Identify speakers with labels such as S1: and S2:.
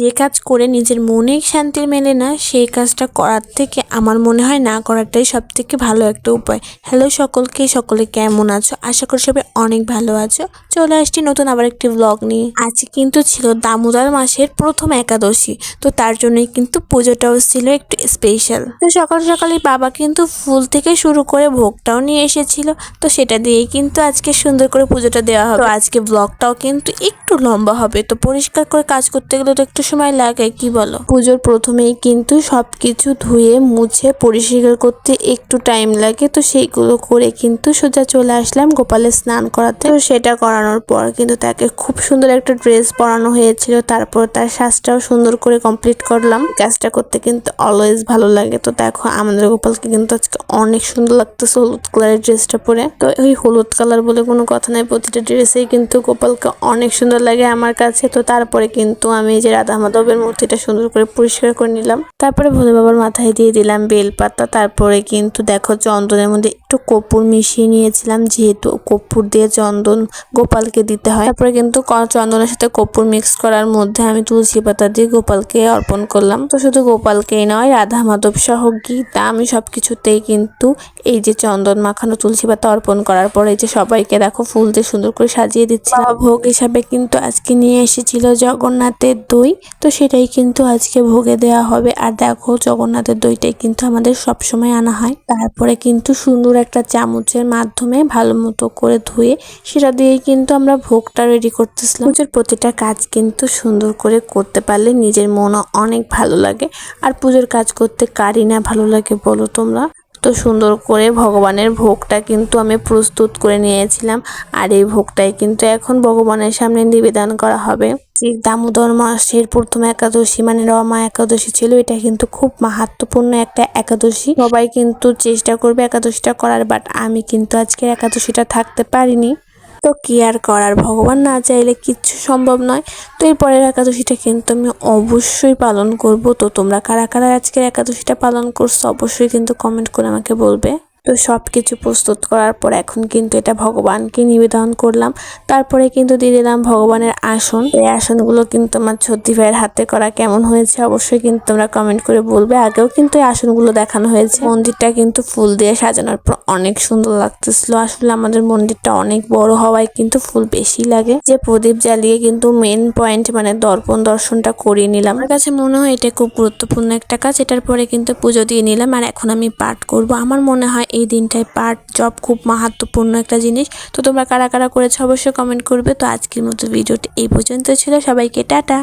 S1: যে কাজ করে নিজের মনে শান্তি মেলে না, সেই কাজটা করার থেকে আমার মনে হয় না করাটাই সব থেকে ভালো একটা উপায়। হ্যালো সকলকে, সকলে কেমন আছো? আশা করি সবাই অনেক ভালো আছো। চলে আসছি নতুন আবার একটি ব্লগ নিয়ে। আজ কিন্তু ছিল দামোদর মাসের প্রথম একাদশী, তো তার জন্যই কিন্তু পুজোটাও ছিল একটু স্পেশাল তো সকাল সকালে বাবা কিন্তু ফুল থেকে শুরু করে ভোগটাও নিয়ে এসেছিল, তো সেটা দিয়েই কিন্তু আজকে সুন্দর করে পুজোটা দেওয়া হবে। আজকে ব্লগটাও কিন্তু একটু লম্বা হবে, তো পরিষ্কার করে কাজ করতে গেলে তো একটু সময় লাগে, কি বলো? পুজোর প্রথমেই কিন্তু সবকিছু ধুয়ে, মুছে, পরিষ্কার করতে একটু টাইম লাগে, তো সেইগুলো করে কিন্তু সোজা চলে আসলাম গোপালের স্নান করাতে। তো সেটা করানোর পর কিন্তু তাকে খুব সুন্দর একটা ড্রেস পরানো হয়েছিল, তারপর তার শ্বাসটাও সুন্দর করে কমপ্লিট করলাম। কাজটা করতে কিন্তু অলওয়েজ ভালো লাগে। তো দেখো, আমাদের গোপালকে কিন্তু আজকে অনেক সুন্দর লাগতেছে হলুদ কালারের ড্রেসটা পরে। তো ওই হলুদ কালার বলে কোনো কথা নাই, প্রতিটা ড্রেসেই কিন্তু গোপালকে অনেক সুন্দর লাগে আমার কাছে। তো তারপরে কিন্তু আমি যে রাধা মাধবের মূর্তিটা সুন্দর করে পরিষ্কার করে নিলাম। তারপরে ভোলে বাবার মাথায় দিয়ে দিলাম বেলপাতা। তারপরে কিন্তু দেখো চন্দনের মধ্যে একটু কপুর মিশিয়ে নিয়েছিলাম, যেহেতু কপুর দিয়ে চন্দন গোপালকে দিতে হয়। তারপরে কিন্তু চন্দনের সাথে কপুর মিক্স করার মধ্যে আমি তুলসী পাতা দিয়ে গোপালকে অর্পণ করলাম। তো শুধু গোপালকেই নয়, রাধা মাধব সহ গীতা, আমি সব কিছুতেই কিন্তু এই যে চন্দন মাখানো তুলসী পাতা অর্পণ করার পর এই যে সবাইকে দেখো ফুল দিয়ে সুন্দর করে সাজিয়ে দিচ্ছি। ভোগ হিসাবে কিন্তু আজকে নিয়ে এসেছিল জগন্নাথের দই। তো সেটাই কিন্তু আজকে ভোগে দেওয়া হবে। আর দেখো, জগন্নাথের দইটাই কিন্তু আমাদের সব সময় আনা হয়। তারপরে কিন্তু সুন্দর একটা চামচের মাধ্যমে ভালো মতো করে ধুয়ে সেটা দিয়েই কিন্তু আমরা ভোগটা রেডি করতেছিলাম। পুজোর প্রতিটা কাজ কিন্তু সুন্দর করে করতে পারলে নিজের মনও অনেক ভালো লাগে। আর পুজোর কাজ করতে কারই না ভালো লাগে বলো তোমরা? তো সুন্দর করে ভগবানের ভোগটা কিন্তু আমি প্রস্তুত করে নিয়েছিলাম। আর এই ভোগটাই কিন্তু এখন ভগবানের সামনে নিবেদন করা হবে। যে দামোদর মাসের প্রথম একাদশী মানে রমা একাদশী ছিল, এটা কিন্তু খুব মাহাত্মপূর্ণ একটা একাদশী। সবাই কিন্তু চেষ্টা করবে একাদশীটা করার বাট আমি কিন্তু আজকের একাদশীটা থাকতে পারিনি। তো কি আর করার? ভগবান না চাইলে কিচ্ছু সম্ভব নয়। তো এই পরের একাদশীটা কিন্তু আমি অবশ্যই পালন করব। তো তোমরা কারা কারা আজকের একাদশীটা পালন করছ, অবশ্যই কিন্তু কমেন্ট করে আমাকে বলবে। তো সব কিছু প্রস্তুত করার পর এখন কিন্তু এটা ভগবানকে নিবেদন করলাম। তারপরে কিন্তু দিয়ে দিলাম ভগবানের আসন। এই আসনগুলো কিন্তু আমার ছত্তি ভাইয়ের হাতে করা কেমন হয়েছে অবশ্যই কিন্তু তোমরা কমেন্ট করে বলবে। আগেও কিন্তু এই আসনগুলো দেখানো হয়েছে। মন্দিরটা কিন্তু ফুল দিয়ে সাজানোর পর অনেক সুন্দর লাগতেছিল। আসলে আমাদের মন্দিরটা অনেক বড় হওয়ায় কিন্তু ফুল বেশি লাগে। যে প্রদীপ জ্বালিয়ে কিন্তু মেন পয়েন্ট মানে দর্পণ দর্শনটা করিয়ে নিলাম। আমার কাছে মনে হয় এটা খুব গুরুত্বপূর্ণ একটা কাজ। এটার পরে কিন্তু পুজো দিয়ে নিলাম। আর এখন আমি পাঠ করব। আমার মনে হয় দিনটায় পার্ট জব খুব মাহাত্মপূর্ণ একটা জিনিস। তো তোমরা কারা কারা করেছ অবশ্যই কমেন্ট করবে। তো আজকের মতো ভিডিওটি এই পর্যন্ত ছিল। সবাইকে টাটা।